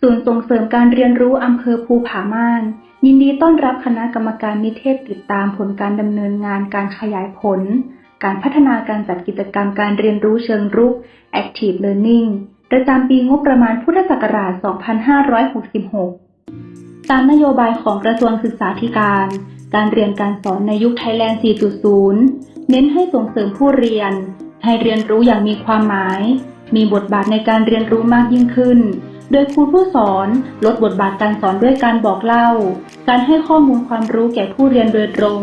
ศูนย์ส่งเสริมการเรียนรู้อำเภอภูผาม่าน ยินดีต้อนรับคณะกรรมการนิเทศติดตามผลการดำเนินงานการขยายผล การพัฒนาการจัดกิจกรรมการเรียนรู้เชิงรุก Active Learning ประจำปีงบประมาณพุทธศักราช 2566 ตามนโยบายของกระทรวงศึกษาธิการ การเรียนการสอนในยุคไทยแลนด์ 4.0 เน้นให้ส่งเสริมผู้เรียน ให้เรียนรู้อย่างมีความหมาย มีบทบาทในการเรียนรู้มากยิ่งขึ้น โดยครูผู้สอนลดบทบาทการสอนด้วยการบอกเล่า การให้ข้อมูลความรู้แก่ผู้เรียนโดยตรง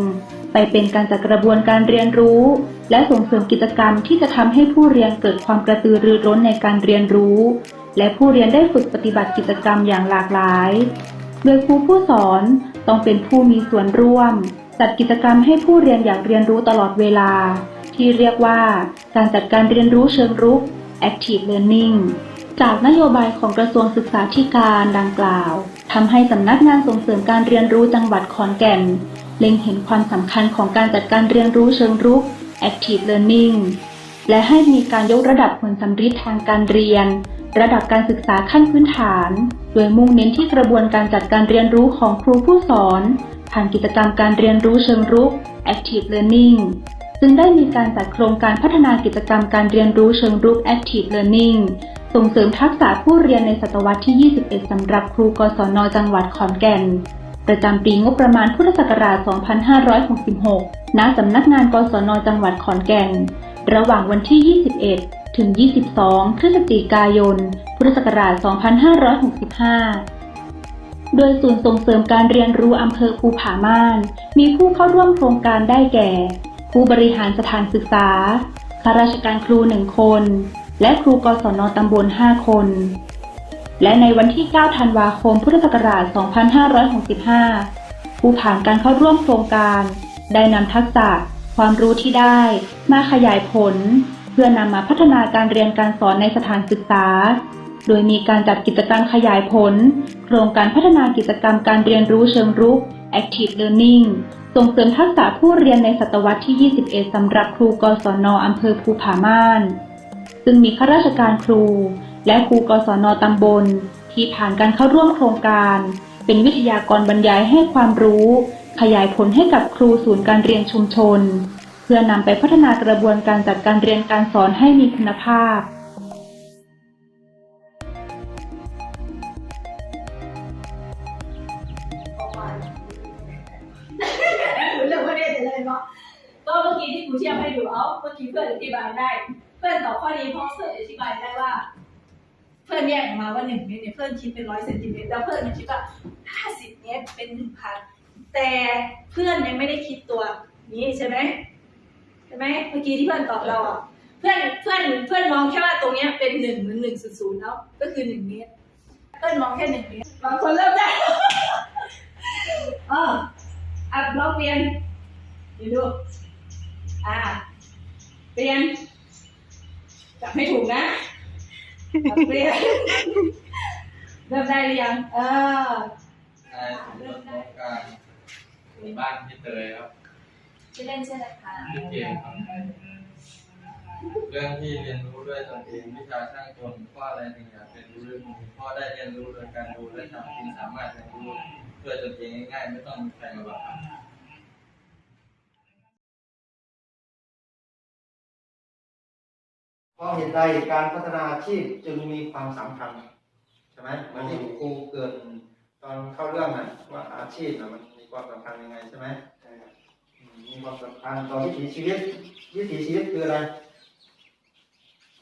ไปเป็นการจัดกระบวนการเรียนรู้ และส่งเสริมกิจกรรมที่จะทำให้ผู้เรียนเกิดความกระตือรือร้นในการเรียนรู้ และผู้เรียนได้ฝึกปฏิบัติกิจกรรมอย่างหลากหลาย โดยครูผู้สอนต้องเป็นผู้มีส่วนร่วม จัดกิจกรรมให้ผู้เรียนอยากเรียนรู้ตลอดเวลา ที่เรียกว่าการจัดการเรียนรู้เชิงรุก Active Learning จากนโยบายของกระทรวงศึกษาธิการดังกล่าวทำให้สำนักงานส่งเสริมการเรียนรู้จังหวัดขอนแก่น เล็งเห็นความสำคัญของการจัดการเรียนรู้เชิงรุก Active Learning และให้มีการยกระดับผลสำฤทธิ์ทางการเรียน ระดับการศึกษาขั้นพื้นฐาน โดยมุ่งเน้นที่กระบวนการจัดการเรียนรู้ของครูผู้สอน ผ่านกิจกรรมการเรียนรู้เชิงรุก Active Learning ซึ่งได้มีการจัดโครงการพัฒนากิจกรรมการเรียนรู้เชิงรุก Active Learning ส่งเสริมทักษะผู้เรียนในศตวรรษที่ 21 สำหรับครูกศน จังหวัดขอนแก่น ประจำปีงบประมาณพุทธศักราช 2566 ณ สำนักงานกศน จังหวัดขอนแก่น ระหว่างวันที่ 21 ถึง 22 พฤศจิกายน พุทธศักราช 2565โดยศูนย์ส่งเสริมการเรียนรู้อำเภอภูผาม่าน มีผู้เข้าร่วมโครงการได้แก่ ผู้บริหารสถานศึกษา ข้าราชการครูหนึ่งคน และครูกศนตำบล 5 คน และในวันที่ 9 ธันวาคม พุทธศักราช 2565 ผู้ผ่านการเข้าร่วมโครงการ ได้นำทักษะ ความรู้ที่ได้ มาขยายผล เพื่อนำมาพัฒนาการเรียนการสอนในสถานศึกษา โดยมีการจัดกิจกรรมขยายผล โครงการพัฒนากิจกรรมการเรียนรู้เชิงรุก Active Learning ส่งเสริมทักษะผู้เรียนในศตวรรษที่ 21 สำหรับครูกศนอำเภอภูผาม่าน ซึ่งมีข้าราชการครู และครูกศนตำบล ที่ผ่านการเข้าร่วมโครงการ เป็นวิทยากรบรรยายให้ความรู้ ขยายผลให้กับครูศูนย์การเรียนชุมชน เพื่อนำไปพัฒนากระบวนการจัดการเรียนการสอนให้มีคุณภาพเรื่องว่าเนี่ยจะเลยเนาะก็เมื่อกี้ที่ครูเทียบให้ดูเอาเมื่อกี้เพื่อนอธิบายได้ เพื่อนตอบข้อนี้เพราะเพื่อนอธิบายได้ว่า เพื่อนแยกออกมาว่าหนึ่งเมตรเนี่ยเพื่อนคิดเป็นร้อยเซนติเมตรแล้วเพื่อนมันคิดว่าห้าสิบเมตรเป็นหนึ่งพันแต่เพื่อนยังไม่ได้คิดตัวนี้ใช่ไหมใช่ไหมเมื่อกี้ที่เพื่อนตอบเราอะเพื่อนเพื่อนเพื่อนมองแค่ว่าตรงเนี้ยเป็นหนึ่งหรือหนึ่งศูนย์ศูนย์แล้วก็คือหนึ่งเมตรเพื่อนมองแค่หนึ่งเมตรบางคนเริ่มได้เอออัดบล็อกเปลี่ยนดูอ่าเปลี่ยน จับให้ถูกนะจับเปลี่ยนเริ่มได้หรือยัง เออใช่ผมเริ่มต้องการหมู่บ้านพี่เตยครับชื่อเล่นชื่ออะไรคะชื่อเกมครับเรื่องที่เรียนรู้ด้วยตนเองวิชาช่างกลข้ออะไรถึงอยากเรียนรู้เรื่องนี้ข้อได้เรียนรู้โดยการดูและทำจริงสามารถเรียนรู้ด้วยตนเองง่ายๆไม่ต้องมีใครมาบังคับ เพราะเหตุใดการพัฒนาอาชีพจึงมีความสำคัญใช่ไหมเหมือนที่ครูเกินตอนเข้าเรื่องน่ะว่าอาชีพน่ะมันมีความสำคัญยังไงใช่ไหมมีความสำคัญต่อวิถีชีวิต วิถีชีวิตคืออะไร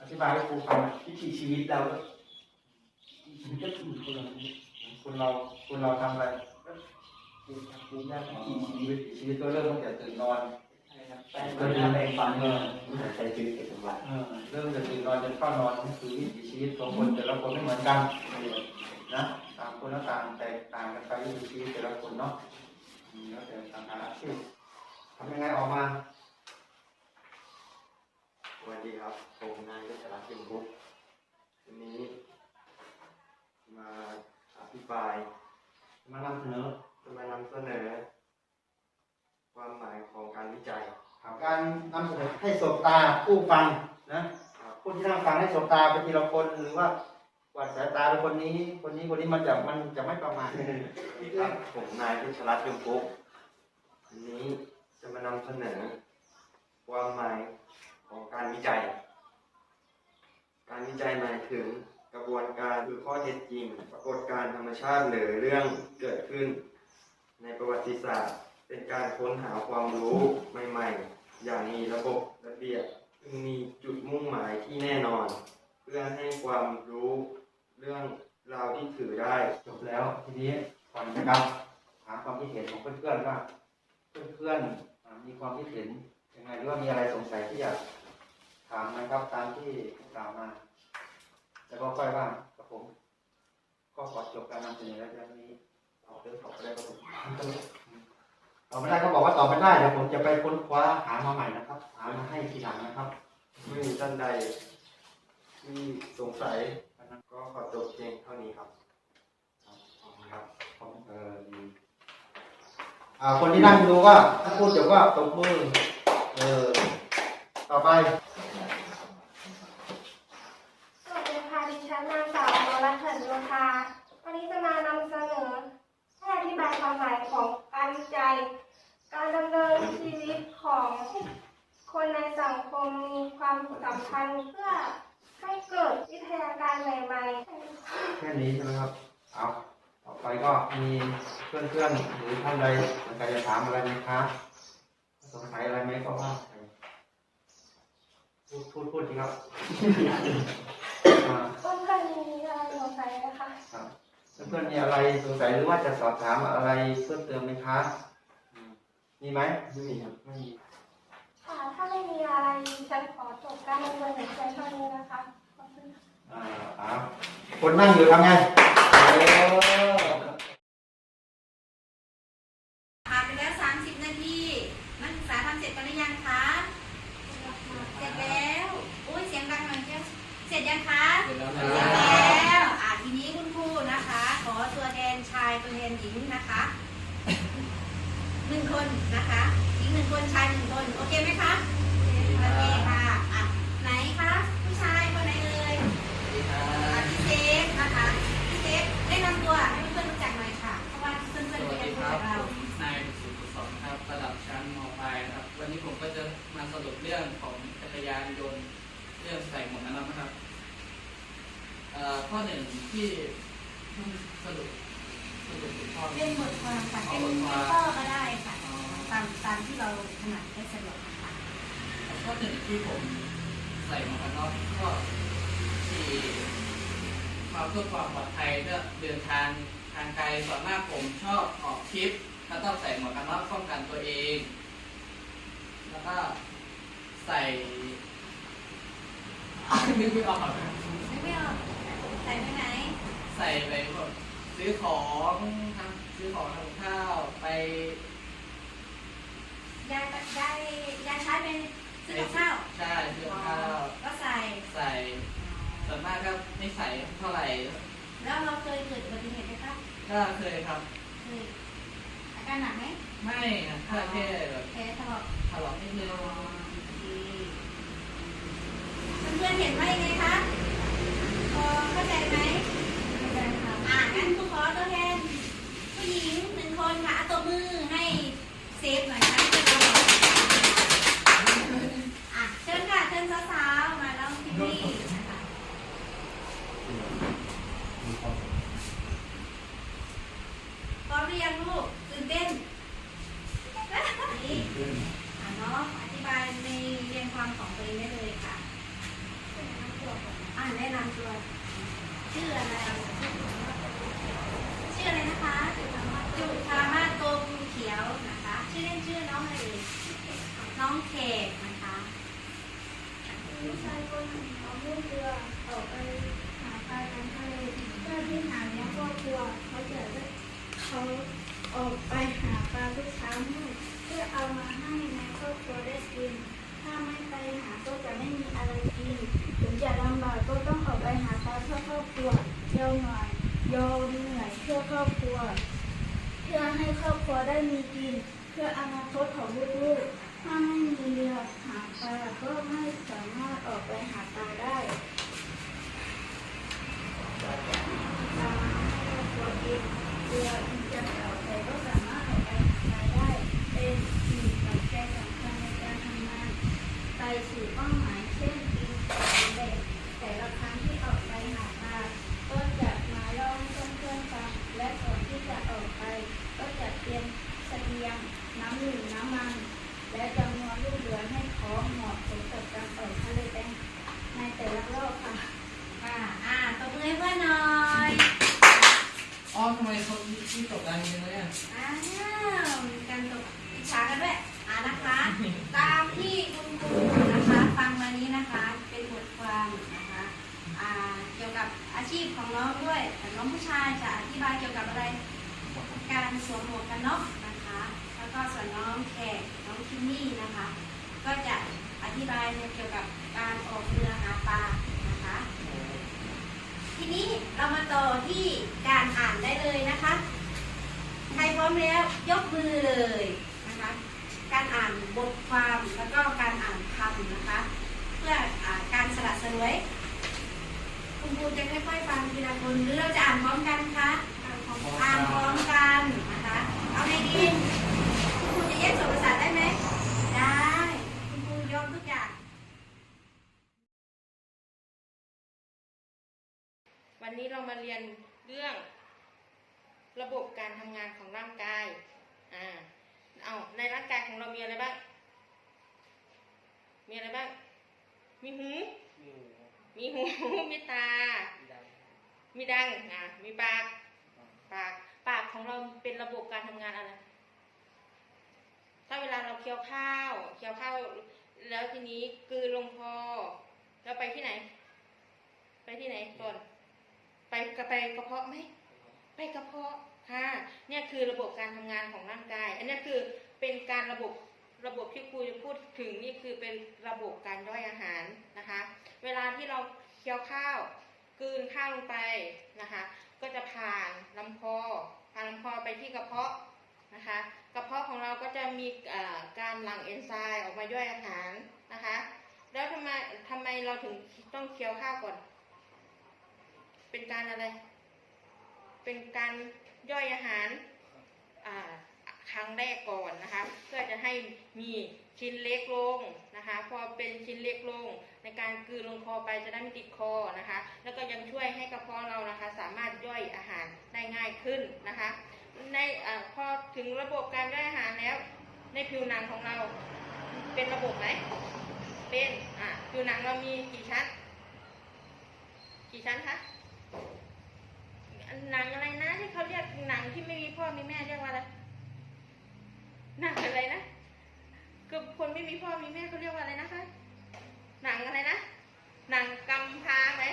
อธิบายให้ครูฟังวิถีชีวิตเราก็มันก็คือคนเราเนี่ยคุณเราคุณเราทำอะไรวิถีชีวิตถีชีวิตก็เริ่มตั้งแต่ตื่นนอน นะครับแป้งมันหน้าแปลงฟันเนี่ยมันใช้ชีวิตประจำวันเออเริ่มจากตื่นนอนจนเข้านอนนี่คือวิถีชีวิตของคนแต่ละคนไม่เหมือนกันนะต่างคนละต่างแตกต่างกันไปวิถีชีวิตแต่ละคนเนาะอืมแล้วแต่สาขาอาชีพทำยังไงออกมาสวัสดีครับผมนายรัชรัตน์ยิมพุกวันนี้ มาอภิปราย มานำเสนอจะมานำเสนอ ความหมายของการวิจัยการนำเสนอให้สบตาผู้ฟังนะผู้ที่นั่งฟังให้สบตาไปทีละคนหรือว่ากวาดสายตาไปคนนี้ คนนี้คนนี้มันจะมันจะไม่ประมาทครับผมนายเพชรรัตน์ยมพุกวันนี้จะมานำเสนอ ความหมายของการวิจัย การวิจัยหมายถึงกระบวนการคือข้อเท็จจริง ปรากฏการณ์ธรรมชาติหรือเรื่องเกิดขึ้น ในประวัติศาสตร์ เป็นการค้นหาความรู้ใหม่ ๆ อย่างมีระบบระเบียบซึ่งมีจุดมุ่งหมายที่แน่นอน เพื่อให้ความรู้เรื่องราวที่ถือได้จบแล้วทีนี้ก่อนนะครับถามความคิดเห็นของเพื่อนๆว่าเพื่อนๆมีความคิดเห็นยังไงหรือว่ามีอะไรสงสัยที่อยากถามนะครับตามที่กล่าวมาแล้วก็ค่อยว่ากับผมก็ขอจบการนำเสนอแล้วเรื่องนี้เอาเรื่องต่อไปได้ครับผม ตอบไม่ได้ก็บอกว่าตอบไม่ได้เดี๋ยวผมจะไปค้นคว้าหามาใหม่นะครับ หามาให้ทีหลังนะครับไม่มีท่านใดที่สงสัยก็ขอจบเพียงเท่านี้ครับครับเออดีอ่าคนที่นั่งดูก็ถ้าพูดเดี๋ยวก็ตบมือเออต่อไป สวัสดีค่ะดิฉันนางสาวอมรรัตน์เถิดโยธาวันนี้จะมานำเสนอให้อธิบายความหมายของการวิจัย การดำเนินชีวิตของคนในสังคมมีความสำคัญเพื่อให้เกิดวิทยาการใหม่ๆ แค่ นี้ใช่ไหมครับ เอาต่อไปก็มีเพื่อนๆหรือท่านใดสนใจจะถามอะไรไหมคะสงสัยอะไรไหมก็ว่าไปพูดพูดพูดสิครับอ่าเพื่อนๆมีอะไรสงสัยไหมคะครับเพื่อนๆมีอะไรสงสัยหรือว่าจะสอบถามอะไรเพิ่มเติมไหมคะอืมมีไหมไม่มีครับไม่มีค่ะถ้าไม่มีอะไรดิฉันขอจบการดำเนินการเท่านี้นะคะข อ่าคนนั่งอยู่ทำไงผ่านไปแล้ว 30 นาที นักศึกษาทำเสร็จกันหรือยังคะ เสร็จแล้ว อุ้ยเสียงดังหน่อยเจ้าเสร็จยังคะ เสร็จแล้วอ่าทีนี้คุณครูนะคะ ขอตัวแทนชายตัวแทนหญิงนะคะหนึ่งคนนะคะ หญิงหนึ่งคนชายหนึ่งคน โอเคไหมคะ โอเคค่ะ อะ ไหนคะ ผู้ชายคนไหนเอ่ยอะพี่เซฟนะคะพี่เซฟแนะนำ ตัวให้เพื่อนๆรู้จักหน่อยค่ะ เพราะว่าเพื่อนๆก็ยังรู้จักเรานายสุขสอนครับระดับชั้นมปลายครับ วันนี้ผมก็จะมาสรุปเรื่องของจักรยานยนต์เรื่องใส่หมวกกันน็อกนะครับเอ่อข้อหนึ่งที่ต้องสรุปสรุปถึงข้อเป็นบทความค่ะเป็นข้อก็ได้ค่ะ ตามตามที่เราถนัดได้สะดวกค่ะข้อหนึ่งที่ผมใส่หมวกกันน็อกก็ที่ ความเพื่อความปลอดภัยเพื่อเดินทางทางไกลส่วนมากผมชอบออกทริปก็ต้องใส่หมวกกันน็อกป้องกันตัวเอง แล้วก็ใส่นึกไม่ออกไม่ไม่ออกใส่ไปไหน ใส่ไปแบบซื้อของทำซื้อของทำกับข้าวไปยายยายยายใช้เป็นซื้อกับข้าว ใช่ซื้อกับข้าว ก็ใส่ ใส่ ส่วนมากก็ไม่ใส่เท่าไหร่ แล้วเราเคยเกิดอุบัติเหตุไหมครับก็เคยครับ เคยอาการหนักไหมไม่นะแค่แค่แบบแผลถลอกถลอกนิดนึงเพื่อนๆเห็นว่ายังไงคะพอเข้าใจไหมเข้าใจค่ะอ่างั้นครูขอตัวแทนผู้หญิงหนึ่งคนค่ะเอาตัวมือให้เซฟหน่อยนะเพื่อนเราอะเชิญค่ะเชิญสาวๆมาแล้วพี่พี่นะคะพร้อมหรือยังลูกตื่นเต้นนี่อะเนาะอธิบายในเรียนความของตัวเองได้เลยค่ะ อ่าน แนะนำตัวชื่ออะไรชื่ออะไรนะคะจุธามาโตภูเขียวนะคะ ชื่อเล่นชื่อน้องอะไรน้องเขกนะคะผู้ชายคนหนึ่งเขาลูกเรือออกไปหาปลาทางทะเลเพื่อที่หาเลี้ยงครอบครัวเขาจะเขาออกไปหาปลาทุกเช้ามืดเพื่อเอามาให้ในครอบครัวได้กิน ถ้าไม่ไปหาก็จะไม่มีอะไรกิน จะลำบากก็ต้องออกไปหาปลาเพื่อครอบครัวยอมหน่อยยอมเหนื่อยเพื่อครอบครัว เพื่อให้ครอบครัวได้มีกิน เพื่ออนาคตของลูกๆถ้าไม่มีเรือหาปลาก็ไม่สามารถออกไปหาปลาได้โเราให้เราตัวเองเรือที่จะออกไปก็สามารถออกไปหาได้ เป็นหนึ่งปัจจัยสำคัญในการทำงานไปสู่เป้าหมายเช่นปีนเขาแบกแต่ละครั้งที่ออกไปหาปลาก็จะมาเล่าให้เพื่อนๆฟังและก่อนที่จะออกไป ก็จะเตรียมเสบียงน้ำดื่มน้ำมัน และจำนวนลูกเรือให้พร้อมเหมาะสมกับการออกทะเลแดงในแต่ละรอบค่ะ ค่ะ อ่าตบมือให้เพื่อนหน่อย อ๋อทำไมเขาที่ตกดังจังเลยอะ อ้าวมีการตบอิจฉากันด้วย อ่านะคะ ตามที่คุณครูนะคะ ฟังมานี้นะคะ เป็นบทความนะคะ อ่า เกี่ยวกับอาชีพของน้องด้วยแต่น้องผู้ชายจะอธิบายเกี่ยวกับอะไร การ สวมหมวกกันน็อกนะคะ แล้วก็ส่วนน้องแขกน้องคิมมี่นะคะ ก็จะอธิบายในเกี่ยวกับการออกเรือหาปลานะคะ ทีนี้เรามาต่อที่การอ่านได้เลยนะคะ ใครพร้อมแล้วยกมือเลยนะคะ การอ่านบทความแล้วก็การอ่านคำนะคะ เพื่ออการสละสลวยคุณครูจะค่อยๆฟังทีละคนหรือเราจะอ่านพร้อมกันคะ อ่านพร้อมกันนะ เอาไงดีคุณครูจะแยกส่วนประสาทได้ไหม ได้ คุณครูยอมทุกอย่าง วันนี้เรามาเรียนเรื่อง ระบบการทำงานของร่างกาย อ่า เอาในร่างกายของเรามีอะไรบ้าง มีอะไรบ้าง มีหู มีหู มีตา มีดัง อ่ามีปาก ปาก ปากของเราเป็นระบบการทำงานอะไร ถ้าเวลาเราเคี้ยวข้าวเคี้ยวข้าวแล้วทีนี้กืนลงคอแล้วไปที่ไหน ไปที่ไหนก่อน ไปกระไปกระเพาะไหมไปกระเพาะค่ะเนี่ยคือระบบการทำงานของร่างกาย อันนี้คือเป็นการระบบระบบที่ครูจะพูดถึงนี่คือเป็นระบบการย่อยอาหารนะคะ เวลาที่เราเคี้ยวข้าวกืนข้าวลงไปนะคะ ก็จะผ่านลำคอ ผ่านลำคอไปที่กระเพาะนะคะ กระเพาะของเราก็จะมีการหลั่งเอนไซม์ออกมาย่อยอาหารนะคะ แล้วทำไมทำไมเราถึงต้องเคี้ยวข้าวก่อน เป็นการอะไร เป็นการย่อยอาหารครั้งแรกก่อนนะคะ เพื่อจะให้มีชิ้นเล็กลงนะคะ พอเป็นชิ้นเล็กลง ในการกลืนลงคอไปจะได้ไม่ติดคอนะคะ แล้วก็ยังช่วยให้กระเพาะเรานะคะ สามารถย่อยอาหารได้ง่ายขึ้นนะคะ ในอพอถึงระบบการย่อยอาหารแล้ว ในผิวหนังของเราเป็นระบบไหมเป็นอ่าผิวหนังเรามีกี่ชั้น กี่ชั้นคะหนังอะไรนะที่เขาเรียกหนังที่ไม่มีพ่อมีแม่เรียกว่าอะไรหนังอะไรนะคือคนไม่มีพ่อมีแม่เขาเรียกว่าอะไรนะคะ หนังอะไรนะ หนังกำพร้าไหม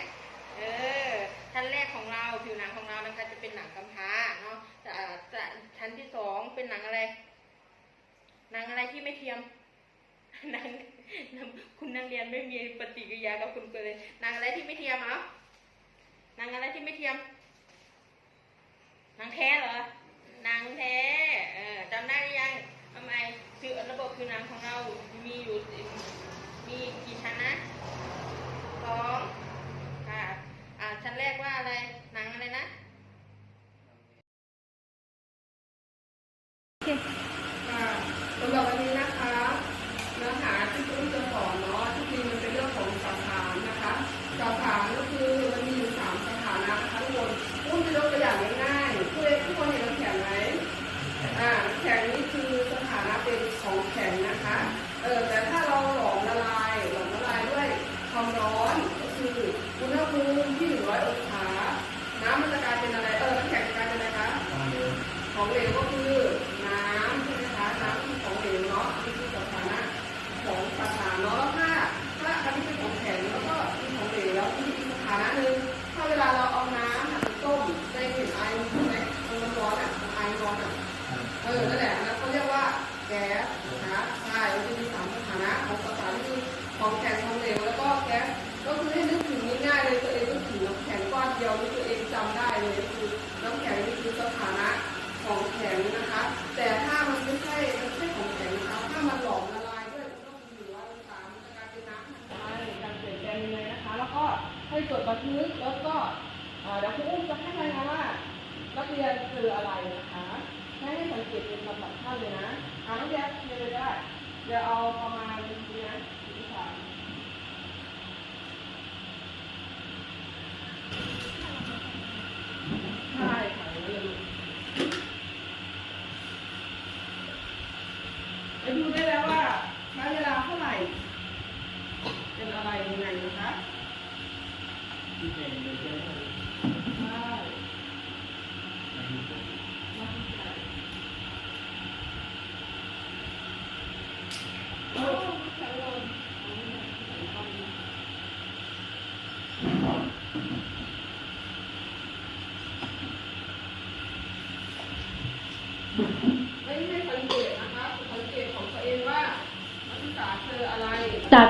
เออชั้นแรกของเราผิวหนังของเรานะคะจะเป็นหนังกำพร้าเนาะแต่ชั้นที่สองเป็นหนังอะไร หนังอะไรที่ไม่เทียมหนังคุณนักเรียนไม่มีปฏิกิริยากับคุณเลย หนังอะไรที่ไม่เทียมเหรอหนังอะไรที่ไม่เทียมหนังแท้เหรอหนังแท้เออจำได้หรือยังทำไมคือระบบผิวหนังของเรามีอยู่ มีกี่ชั้นนะสองค่ะอ่าชั้นแรกว่าอะไร หนังอะไรนะค่ เก็บเป็นลำดับขั้นเลยนะอ่าน้องแย้เรียนเลยได้เดี๋ยวเอาประมาณนี้นะ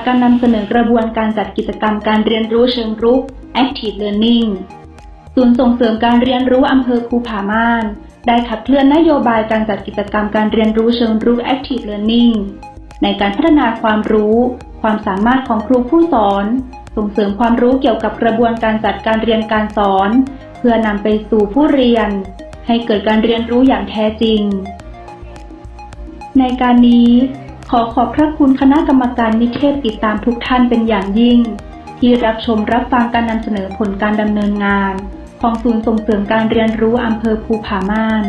การนำเสนอกระบวนการจัดกิจกรรมการเรียนรู้เชิงรุก Active Learning ศูนย์ส่งเสริมการเรียนรู้อำเภอภูผาม่าน ได้ขับเคลื่อนนโยบายการจัดกิจกรรมการเรียนรู้เชิงรุก Active Learning ในการพัฒนาความรู้ ความสามารถของครูผู้สอน ส่งเสริมความรู้เกี่ยวกับกระบวนการจัดการเรียนการสอน เพื่อนำไปสู่ผู้เรียน ให้เกิดการเรียนรู้อย่างแท้จริง ในการนี้ อขอบพระคุณคณะกรรมการนิเทศติดตามทุกท่านเป็นอย่างยิ่ง ที่รับชมรับฟังการนำเสนอผลการดำเนินงาน ของศูนย์ส่งเสริมการเรียนรู้อำเภอภูผาม่าน